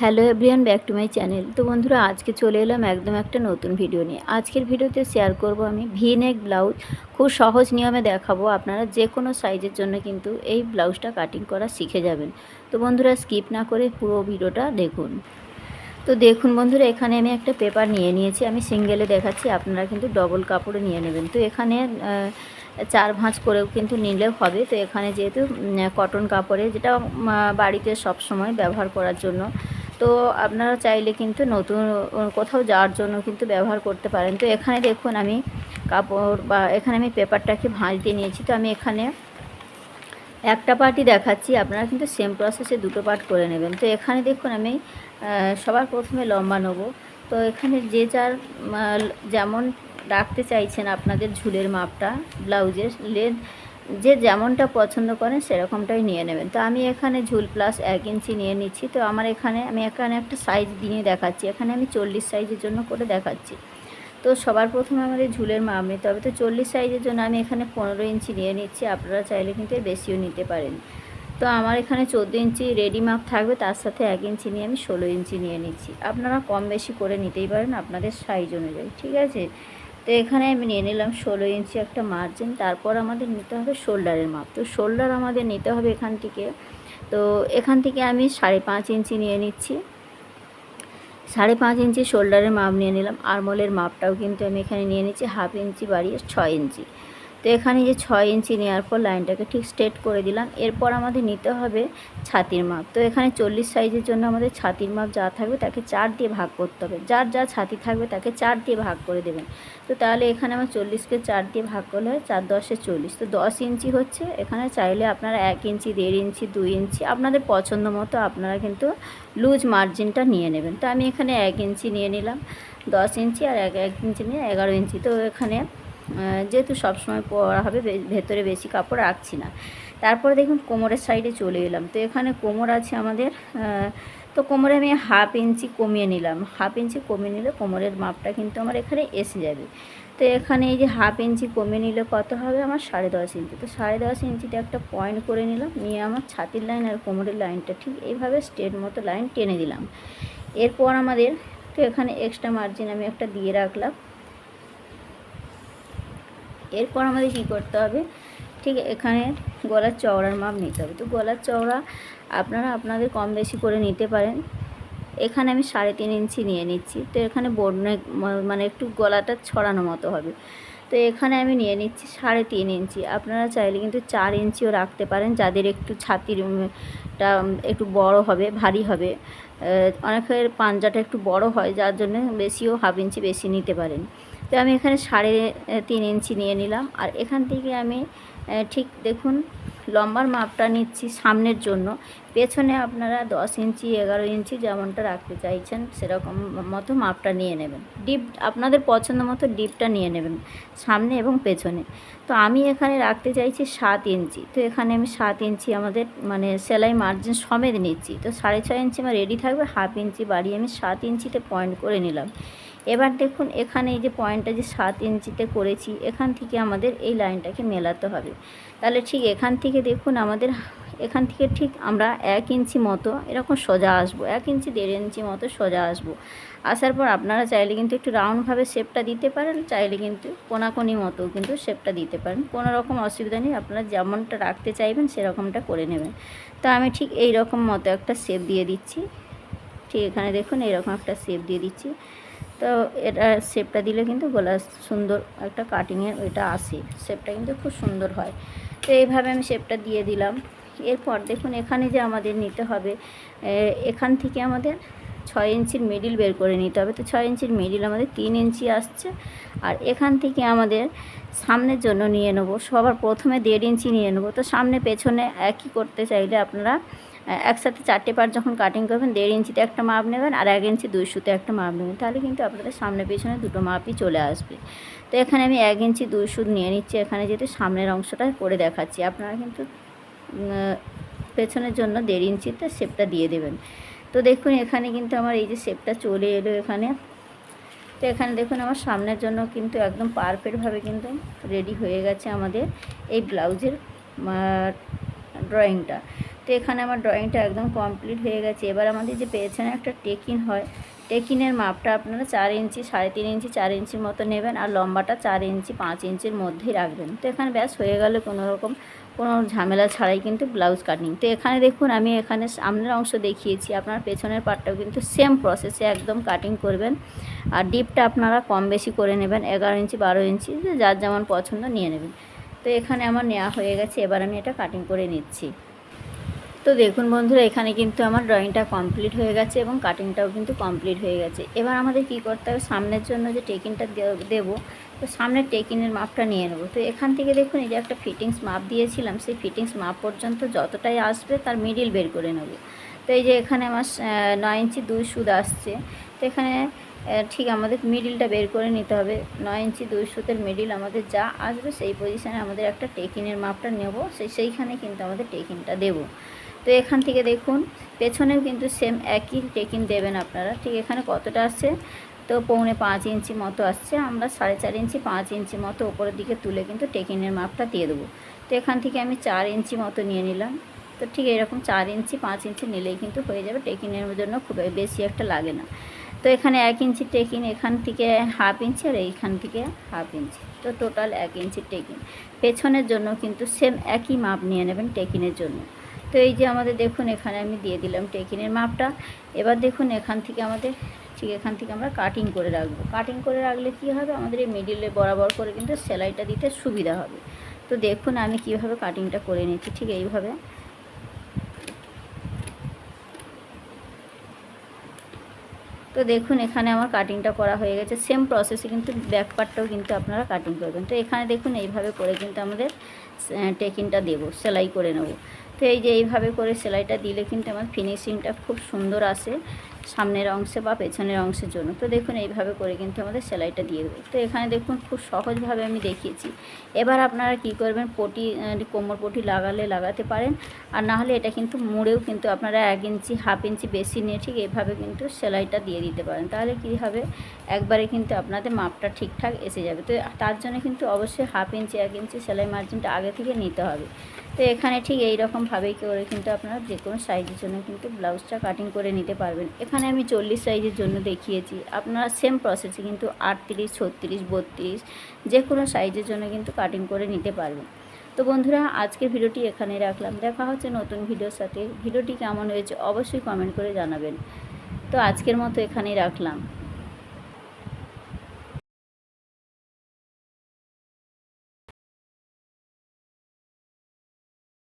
Hello everyone back to my channel. তো বন্ধুরা, আজকে চলে এলাম একদম একটা নতুন ভিডিও নিয়ে। আজকের ভিডিওতে শেয়ার করব আমি ভি নেক ব্লাউজ খুব সহজ নিয়মে দেখাবো, আপনারা যে কোনো সাইজের জন্য কিন্তু এই ব্লাউজটা কাটিং করা শিখে যাবেন। তো বন্ধুরা স্কিপ না করে পুরো ভিডিওটা দেখুন। তো দেখুন বন্ধুরা, এখানে আমি একটা পেপার নিয়ে নিয়েছি, আমি সিঙ্গেলে দেখাচ্ছি, আপনারা কিন্তু ডবল কাপড়ে নিয়ে নেবেন। তো এখানে চার ভাঁজ করেও কিন্তু নিলেও হবে। তো এখানে যেহেতু কটন কাপড়ে, যেটা বাড়িতে সব সময় ব্যবহার করার জন্য তো আপনারা চাইলে কিন্তু নতুন কোথাও যাওয়ার জন্য কিন্তু ব্যবহার করতে পারেন। তো এখানে দেখুন আমি কাপড় বা এখানে আমি পেপারটাকে ভাঁজ দিয়ে নিয়েছি। তো আমি এখানে একটা পার্টই দেখাচ্ছি। আপনারা কিন্তু সেম প্রসেসে দুটো পার্ট করে নেবেন। তো এখানে দেখুন আমি সবার প্রথমে লম্বা নেব। তো এখানে যে যার যেমন রাখতে চাইছেন আপনাদের ঝুলের মাপটা, ব্লাউজের লেন্থ যে যেমনটা পছন্দ করেন সেরকমটাই নিয়ে নেবেন। তো আমি এখানে ঝুল প্লাস এক ইঞ্চি নিয়ে নিচ্ছি। তো আমার এখানে, আমি এখানে একটা সাইজ দিয়ে দেখাচ্ছি। এখানে আমি চল্লিশ সাইজের জন্য করে দেখাচ্ছি। তো সবার প্রথমে আমাদের ঝুলের মাপ নিতে হবে। তো চল্লিশ সাইজের জন্য আমি এখানে পনেরো ইঞ্চি নিয়ে নিচ্ছি। আপনারা চাইলে কিন্তু বেশিও নিতে পারেন। তো আমার এখানে চোদ্দ ইঞ্চি রেডি মাপ থাকবে। তার সাথে এক ইঞ্চি নিয়ে আমি ষোলো ইঞ্চি নিয়ে নিচ্ছি। আপনারা কম বেশি করে নিতেই পারেন আপনাদের সাইজ অনুযায়ী। ঠিক আছে? তো এখানে আমি নিয়ে নিলাম ষোলো ইঞ্চি একটা মার্জিন তারপর আমাদের নিতে হবে শোল্ডারের মাপ। তো শোল্ডার আমাদের নিতে হবে এখান থেকে। তো এখান থেকে আমি সাড়ে পাঁচ ইঞ্চি নিয়ে নিচ্ছি। সাড়ে পাঁচ ইঞ্চি শোল্ডারের মাপ নিয়ে নিলাম। আরমোলের মাপটাও কিন্তু আমি এখানে নিয়ে নিচ্ছি হাফ ইঞ্চি বাড়িয়ে ছয় ইঞ্চি। তো এখানে যে ছয় ইঞ্চি নেওয়ার পর লাইনটাকে ঠিক স্ট্রেট করে দিলাম। এরপর আমাদের নিতে হবে ছাতির মাপ। তো এখানে চল্লিশ সাইজের জন্য আমাদের ছাতির মাপ যা থাকবে তাকে চার দিয়ে ভাগ করতে হবে। যার যা ছাতি থাকবে তাকে চার দিয়ে ভাগ করে দেবেন। তো তাহলে এখানে আমার চল্লিশকে চার দিয়ে ভাগ করলে হয় চার দশে চল্লিশ। তো দশ ইঞ্চি হচ্ছে, এখানে চাইলে আপনারা এক ইঞ্চি দেড় ইঞ্চি দুই ইঞ্চি আপনাদের পছন্দ মতো আপনারা কিন্তু লুজ মার্জিনটা নিয়ে নেবেন। তো আমি এখানে এক ইঞ্চি নিয়ে নিলাম, দশ ইঞ্চি আর এক এক ইঞ্চি নিয়ে এগারো ইঞ্চি তো এখানে যেহেতু সবসময় পরা হবে ভেতরে বেশি কাপড় রাখছি না। তারপরে দেখুন, কোমরের সাইডে চলে এলাম। তো এখানে কোমর আছে আমাদের তো কোমরে আমি হাফ ইঞ্চি কমিয়ে নিলাম। হাফ ইঞ্চি কমিয়ে নিলে কোমরের মাপটা কিন্তু আমার এখানে এসে যাবে। তো এখানে এই যে হাফ ইঞ্চি কমিয়ে নিলে কত হবে? আমার সাড়ে দশ ইঞ্চি তো সাড়ে দশ ইঞ্চিতে একটা পয়েন্ট করে নিলাম, নিয়ে আমার ছাতির লাইন আর কোমরের লাইনটা ঠিক এইভাবে স্ট্রেট মতো লাইন টেনে দিলাম। এরপর আমাদের, তো এখানে এক্সট্রা মার্জিন আমি একটা দিয়ে রাখলাম। এরপর আমাদের কী করতে হবে? ঠিক এখানে গলার চওড়ার মাপ নিতে হবে। তো গলার চওড়া আপনারা আপনাদের কম বেশি করে নিতে পারেন। এখানে আমি সাড়ে তিন ইঞ্চি নিয়ে নিচ্ছি। তো এখানে ম- মানে একটু গলাটা ছড়ানো মতো হবে। তো এখানে আমি নিয়ে নিচ্ছি সাড়ে তিন ইঞ্চি। আপনারা চাইলে কিন্তু চার ইঞ্চিও রাখতে পারেন। যাদের একটু ছাতির টা একটু বড় হবে, ভারী হবে অনেকের পাঞ্জাটা একটু বড় হয়, যার জন্য বেশিও হাফ ইঞ্চি বেশি নিতে পারেন। তো আমি এখানে সাড়ে তিন ইঞ্চি নিয়ে নিলাম। আর এখান থেকে আমি ঠিক দেখুন, লম্বার মাপটা নিচ্ছি সামনের জন্য। পেছনে আপনারা দশ ইঞ্চি, এগারো ইঞ্চি যেমনটা রাখতে চাইছেন, সেরকম মতো মাপটা নিয়ে নেবেন। ডিপ, আপনাদের পছন্দ মতো ডিপটা নিয়ে নেবেন, সামনে এবং পেছনে। তো আমি এখানে রাখতে চাইছি সাত ইঞ্চি। তো এখানে আমি সাত ইঞ্চি আমাদের মানে সেলাই মার্জিন সমেত নিচ্ছি। তো সাড়ে ছয় ইঞ্চি আমার রেডি থাকবে, হাফ ইঞ্চি বাড়িয়ে আমি সাত ইঞ্চিতে পয়েন্ট করে নিলাম। এবার দেখুন, এখানে এই যে পয়েন্টটা যে সাত ইঞ্চিতে করেছি, এখান থেকে আমাদের এই লাইনটাকে মেলাতে হবে। তাহলে ঠিক এখান থেকে দেখুন, আমাদের এখান থেকে ঠিক আমরা এক ইঞ্চি মতো এরকম সোজা আসব, এক ইঞ্চি দেড় ইঞ্চি মতো সোজা আসব। আসার পর আপনারা চাইলে কিন্তু একটু রাউন্ডভাবে শেপটা দিতে পারেন, চাইলে কিন্তু কোনাকোনি মতো কিন্তু শেপটা দিতে পারেন। কোনো রকম অসুবিধা নেই, আপনারা যেমনটা রাখতে চাইবেন, সেরকমটা করে নেবেন। তো আমি ঠিক এই রকম মতো একটা শেপ দিয়ে দিচ্ছি। ঠিক এখানে দেখুন, এইরকম একটা শেপ দিয়ে দিচ্ছি। তো এটা শেপটা দিলে কিন্তু গলা সুন্দর একটা কাটিংয়ের ওইটা আসে। শেপটা কিন্তু খুব সুন্দর হয়। তো এইভাবে আমি শেপটা দিয়ে দিলাম। এরপর দেখুন এখানে যে আমাদের নিতে হবে এখান থেকে আমাদের ছয় ইঞ্চির মিডিল বের করে নিতে হবে। তো ছয় ইঞ্চির মিডিল আমাদের তিন ইঞ্চি আসছে। আর এখান থেকে আমাদের সামনের জন্য নিয়ে নেব। সবার প্রথমে দেড় ইঞ্চি নিয়ে নেব। তো সামনে পেছনে একই করতে চাইলে আপনারা একসাথে চারটে পার্ট যখন কাটিং করবেন, দেড় ইঞ্চিতে একটা মাপ নেবেন আর এক ইঞ্চি দুই সুতে একটা মাপ নেবেন, তাহলে কিন্তু আপনাদের সামনে পেছনে দুটো মাপই চলে আসবে। তো এখানে আমি এক ইঞ্চি দুই সুত নিয়ে নিচ্ছি, এখানে যেহেতু সামনের অংশটা করে দেখাচ্ছি। আপনারা কিন্তু পেছনের জন্য দেড় ইঞ্চিতে শেপটা দিয়ে দেবেন। তো দেখুন, এখানে কিন্তু আমার এই যে শেপটা চলে এলো এখানে। তো এখানে দেখুন, আমার সামনের জন্য কিন্তু একদম পারফেক্টভাবে কিন্তু রেডি হয়ে গেছে আমাদের এই ব্লাউজের ড্রয়িংটা তো এখানে আমার ড্রয়িংটা একদম কমপ্লিট হয়ে গেছে। এবার আমাদের যে পেছনে একটা টেকিন হয় টেকিনের মাপটা আপনারা চার ইঞ্চি, সাড়ে তিন ইঞ্চি, চার ইঞ্চির মতো নেবেন আর লম্বাটা চার ইঞ্চি, পাঁচ ইঞ্চির মধ্যেই রাখবেন। তো এখানে ব্যাস হয়ে গেলে কোনো রকম, কোনো ঝামেলা ছাড়াই কিন্তু ব্লাউজ কাটিং তো এখানে দেখুন, আমি এখানে সামনের অংশ দেখিয়েছি, আপনার পেছনের পার্টটাও কিন্তু সেম প্রসেসে একদম কাটিং করবেন। আর ডিপটা আপনারা কম বেশি করে নেবেন, এগারো ইঞ্চি, বারো ইঞ্চি যার যেমন পছন্দ নিয়ে নেবেন। তো এখানে আমার নেওয়া হয়ে গেছে, এবার আমি এটা কাটিং করে নিচ্ছি। তো দেখুন বন্ধুরা, এখানে কিন্তু আমার ড্রয়িংটা কমপ্লিট হয়ে গেছে এবং কাটিংটাও কিন্তু কমপ্লিট হয়ে গেছে। এবার আমাদের কি করতে হবে? সামনের জন্য যে টেকিংটা দেবো, তো সামনের টেকিনের মাপটা নিয়ে নেব। তো এখান থেকে দেখুন, এই যে একটা ফিটিংস মাপ দিয়েছিলাম, সেই ফিটিংস মাপ পর্যন্ত যতটাই আসবে তার মিডিল বের করে নেব। তো এই যে এখানে আমার নয় ইঞ্চি দুই সুদ আসছে। তো এখানে ঠিক আমাদের মিডিলটা বের করে নিতে হবে। নয় ইঞ্চি দুই সুতের মিডিল আমাদের যা আসবে সেই পজিশানে আমাদের একটা টেকিনের মাপটা নেব। সেই সেইখানে কিন্তু আমাদের টেকিনটা দেবো। তো এখান থেকে দেখুন, পেছনেও কিন্তু সেম একই টেকিন দেবেন আপনারা। ঠিক এখানে কতটা আসছে? তো পৌনে পাঁচ ইঞ্চি মতো আসছে। আমরা সাড়ে চার ইঞ্চি, পাঁচ ইঞ্চি মতো ওপরের দিকে তুলে কিন্তু টেকিনের মাপটা দিয়ে দেবো। তো এখান থেকে আমি চার ইঞ্চি মতো নিয়ে নিলাম। তো ঠিক এরকম চার ইঞ্চি, পাঁচ ইঞ্চি নিলেই কিন্তু হয়ে যাবে। টেকিনের জন্য খুব বেশি একটা লাগে না। তো এখানে এক ইঞ্চি টেকিন এখান থেকে হাফ ইঞ্চি আর এইখান থেকে হাফ ইঞ্চি। তো টোটাল এক ইঞ্চি টেকিন পেছনের জন্য কিন্তু সেম একই মাপ নিয়ে নেবেন টেকিনের জন্য। তো এই যে আমাদের দেখুন, এখানে আমি দিয়ে দিলাম টেকিনের মাপটা। এবার দেখুন, এখান থেকে আমাদের ঠিক এখান থেকে আমরা কাটিং করে রাখব। কাটিং করে রাখলে কি হবে? আমাদের এই মিডিলে বরাবর করে কিন্তু সেলাইটা দিতে সুবিধা হবে। তো দেখুন, আমি কীভাবে কাটিংটা করে নিচ্ছি ঠিক এইভাবে। তো দেখুন, এখানে আমার কাটিংটা করা হয়ে গেছে। সেম প্রসেসে কিন্তু ব্যাক পার্টটাও কিন্তু আপনারা কাটিং করবেন। তো এখানে দেখুন, এইভাবে করে কিন্তু আমাদের টেকিংটা দেবো, সেলাই করে নেব। তো এই যে এইভাবে করে সেলাইটা দিলে কিন্তু আমার ফিনিশিংটা খুব সুন্দর আসে। সামনের অংশে বা পেছনের অংশের জন্য। তো দেখুন এইভাবে করে কিন্তু আমাদের সেলাইটা দিয়ে দেবে। তো এখানে দেখুন খুব সহজভাবে আমি দেখিয়েছি। এবার আপনারা কি করবেন, পটি কোমর পটি লাগালে লাগাতে পারেন। আর না হলে এটা কিন্তু মুড়েও কিন্তু আপনারা এক ইঞ্চি, হাফ ইঞ্চি বেশি নিয়ে ঠিক এভাবে কিন্তু সেলাইটা দিয়ে দিতে পারেন। তাহলে কী হবে? একবারে কিন্তু আপনাদের মাপটা ঠিকঠাক এসে যাবে। তো তার জন্য কিন্তু অবশ্যই হাফ ইঞ্চি, এক ইঞ্চি সেলাই মার্জিনটা আগে থেকে নিতে হবে। তো এখানে ঠিক এই রকমভাবেই করে কিন্তু আপনারা যে কোনো সাইজের জন্য কিন্তু ব্লাউজটা কাটিং করে নিতে পারবেন। এখানে আমি চল্লিশ সাইজের জন্য দেখিয়েছি। আপনারা সেম প্রসেসে কিন্তু আটত্রিশ, ছত্রিশ, বত্রিশ যে কোনো সাইজের জন্য কিন্তু কাটিং করে নিতে পারবেন। তো বন্ধুরা, আজকের ভিডিওটি এখানে রাখলাম। দেখা হচ্ছে নতুন ভিডিওর সাথে। ভিডিওটি কেমন হয়েছে অবশ্যই কমেন্ট করে জানাবেন। তো আজকের মতো এখানেই রাখলাম।